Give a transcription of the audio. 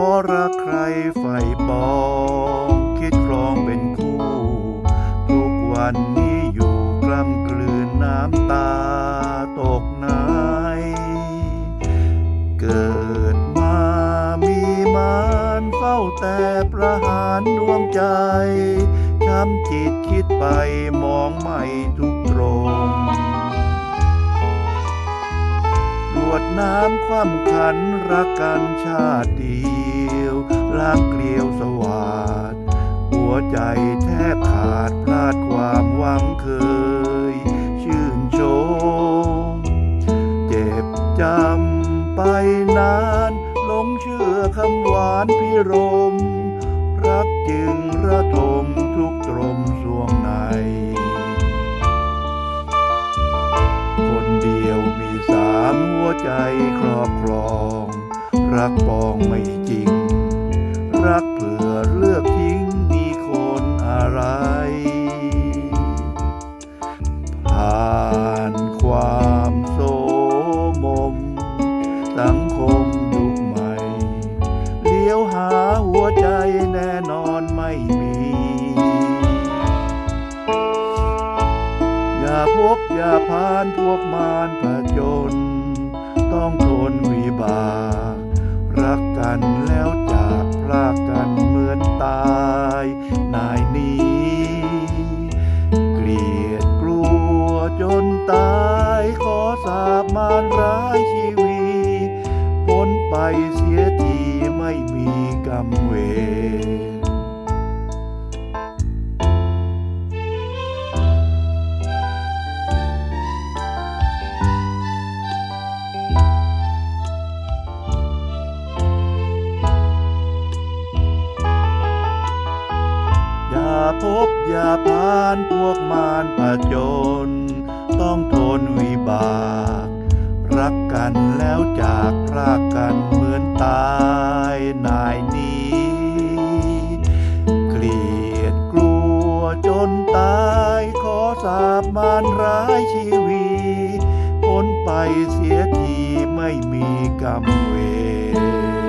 ขอรักใครใฝ่ปองคิดครองเป็นคู่ ทุกวันนี้อยู่กล้ำกลืนน้ำตาตกในเกิดมามีมารเฝ้าแต่ประหารดวงใจช้ำจิตคิดไปมองไม่ทุก น้ำคว่ำขันรักกันชาติเดียวรักเกลียวสวาดหัวใจแทบขาดพลาดความหวังเคย ชื่นชม เจ็บจำไปนานหลงเชื่อคำหวานพิรม รักจึงระทมทุกตรมสวงใน ใจครอบครอง รักปองไม่จริง รักเพื่อเลือกทิ้งมีคนอะไร ผ่านความโสมม สังคมยุคใหม่ เลี้ยวหาหัวใจแน่นอนไม่มีอย่าพบอย่าพานพวกมารผจญ ต้องทนวิบาก รักกันแล้วจากพลากกันเหมือนตายนายนี้ เกลียดกลัวจนตายขอสาบมารร้ายชีวีพ้นไปเสียทีไม่มีกรรมเวร พบอย่าพานพวกมารผจญต้องทนวิบาก รักกันแล้วจากพรากกันเหมือนตายนายนี้เกลียดกลัวจนตายขอสาบมารร้ายชีวีพ้นไปเสียทีไม่มีกรรมเวร